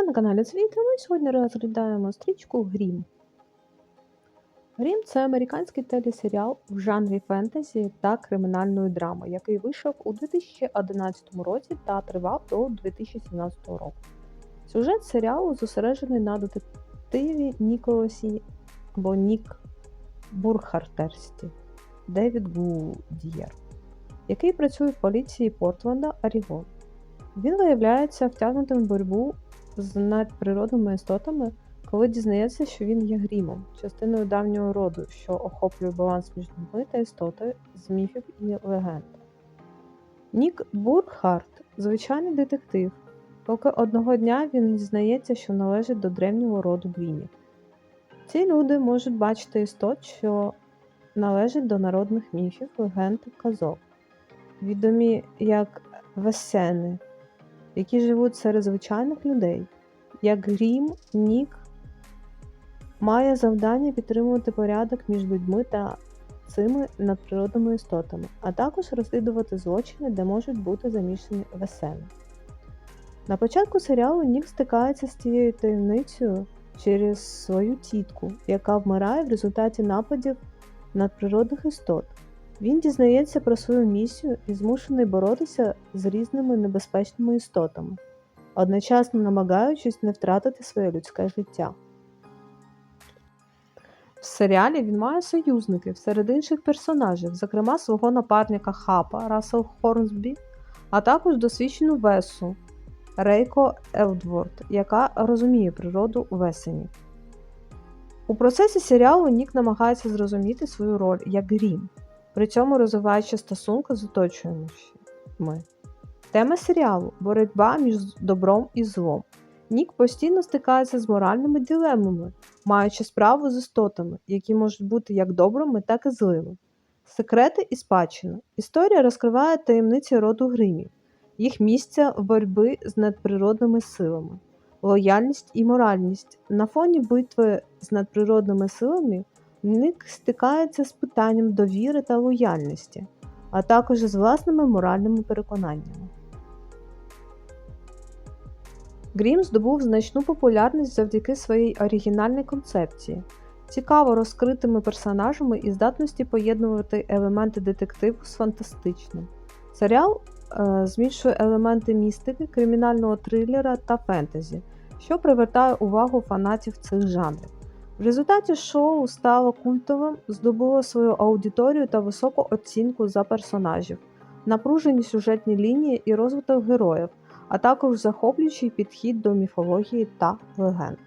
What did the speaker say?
Ви на каналі Світ, і ми сьогодні розглядаємо стрічку Грім. Грім це американський телесеріал в жанрі фентезі та кримінальної драми, який вийшов у 2011 році та тривав до 2017 року. Сюжет серіалу зосереджений на детективі Ніколасі або Нік Бурхартерсті Девід Гудієр, який працює в поліції Портленда, Орігон. Він виявляється втягнутим в боротьбу з надприродними істотами, коли дізнається, що він є грімом, частиною давнього роду, що охоплює баланс між людьми та істотою з міфів і легенд. Нік Бурхарт звичайний детектив, поки одного дня він дізнається, що належить до древнього роду грімів. Ці люди можуть бачити істот, що належать до народних міфів, легенд та казок, відомі як весени, які живуть серед звичайних людей. Як Грім, Нік має завдання підтримувати порядок між людьми та цими надприродними істотами, а також розслідувати злочини, де можуть бути замішані весени. На початку серіалу Нік стикається з цією таємницею через свою тітку, яка вмирає в результаті нападів надприродних істот. Він дізнається про свою місію і змушений боротися з різними небезпечними істотами, одночасно намагаючись не втратити своє людське життя. В серіалі він має союзників серед інших персонажів, зокрема свого напарника Хапа Рассел Хорнсбі, а також досвідчену Весу Рейко Елдворд, яка розуміє природу весені. У процесі серіалу Нік намагається зрозуміти свою роль як грім, при цьому розвиваючи стосунки з оточуючими. Тема серіалу боротьба між добром і злом. Нік постійно стикається з моральними дилемами, маючи справу з істотами, які можуть бути як добрими, так і злими. Секрети і спадщина. Історія розкриває таємниці роду гримів, їх місця боротьби з надприродними силами, лояльність і моральність. На фоні битви з надприродними силами Нік стикається з питанням довіри та лояльності, а також з власними моральними переконаннями. Грім здобув значну популярність завдяки своїй оригінальній концепції, цікаво розкритими персонажами і здатності поєднувати елементи детективу з фантастичним. Серіал е, змішує елементи містики, кримінального трилера та фентезі, що привертає увагу фанатів цих жанрів. В результаті шоу стало культовим, здобуло свою аудиторію та високу оцінку за персонажів, напружені сюжетні лінії і розвиток героїв, а також захоплюючий підхід до міфології та легенд.